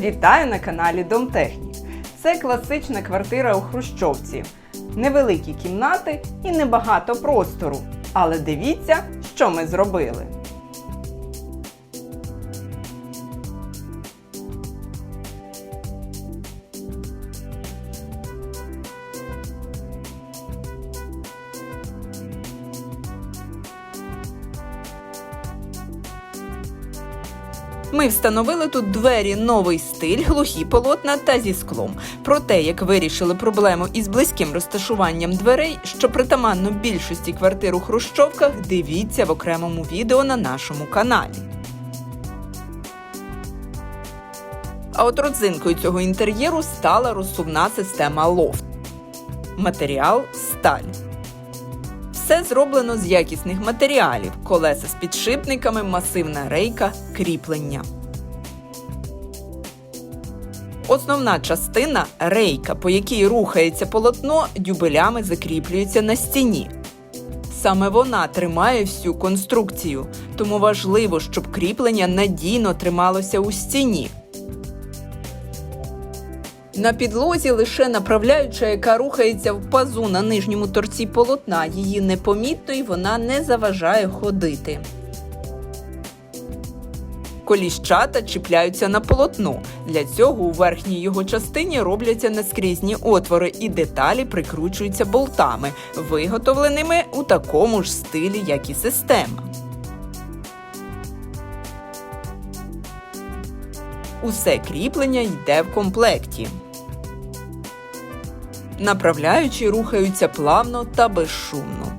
Вітаю на каналі Домтехнік. Це класична квартира у Хрущовці. Невеликі кімнати і небагато простору. Але дивіться, що ми зробили. Ми встановили тут двері новий стиль, глухі полотна та зі склом. Про те, як вирішили проблему із близьким розташуванням дверей, що притаманно більшості квартир у Хрущовках, дивіться в окремому відео на нашому каналі. А от родзинкою цього інтер'єру стала розсувна система лофт. Матеріал сталь. Все зроблено з якісних матеріалів: колеса з підшипниками, масивна рейка, кріплення. Основна частина рейка, по якій рухається полотно, дюбелями закріплюється на стіні. Саме вона тримає всю конструкцію, тому важливо, щоб кріплення надійно трималося у стіні. На підлозі лише направляюча, яка рухається в пазу на нижньому торці полотна. Її непомітно і вона не заважає ходити. Коліщата чіпляються на полотно. Для цього у верхній його частині робляться наскрізні отвори і деталі прикручуються болтами, виготовленими у такому ж стилі, як і система. Усе кріплення йде в комплекті. Направляючі рухаються плавно та безшумно.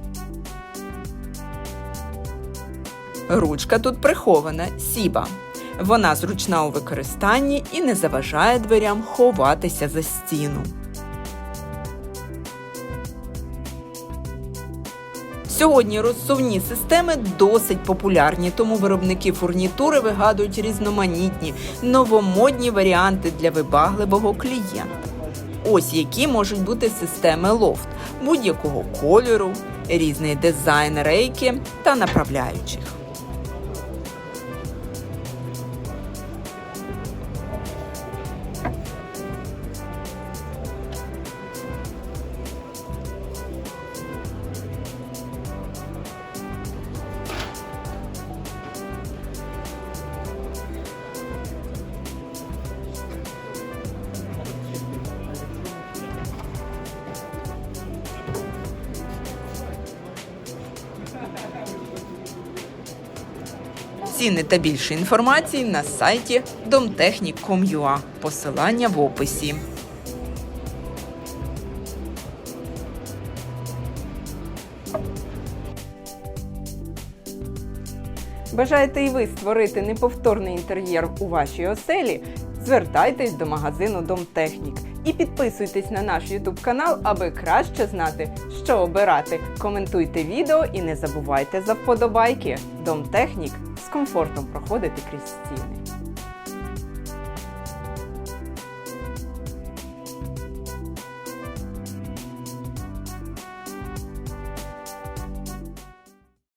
Ручка тут прихована сіба. Вона зручна у використанні і не заважає дверям ховатися за стіну. Сьогодні розсувні системи досить популярні, тому виробники фурнітури вигадують різноманітні, новомодні варіанти для вибагливого клієнта. Ось які можуть бути системи лофт будь-якого кольору, різний дизайн рейки та направляючих. Ціни та більше інформації на сайті domtechnic.com.ua. Посилання в описі. Бажаєте і ви створити неповторний інтер'єр у вашій оселі? Звертайтесь до магазину Домтехнік і підписуйтесь на наш YouTube канал, аби краще знати, що обирати. Коментуйте відео і не забувайте за вподобайки. Дом Технік з комфортом проходити крізь стіни.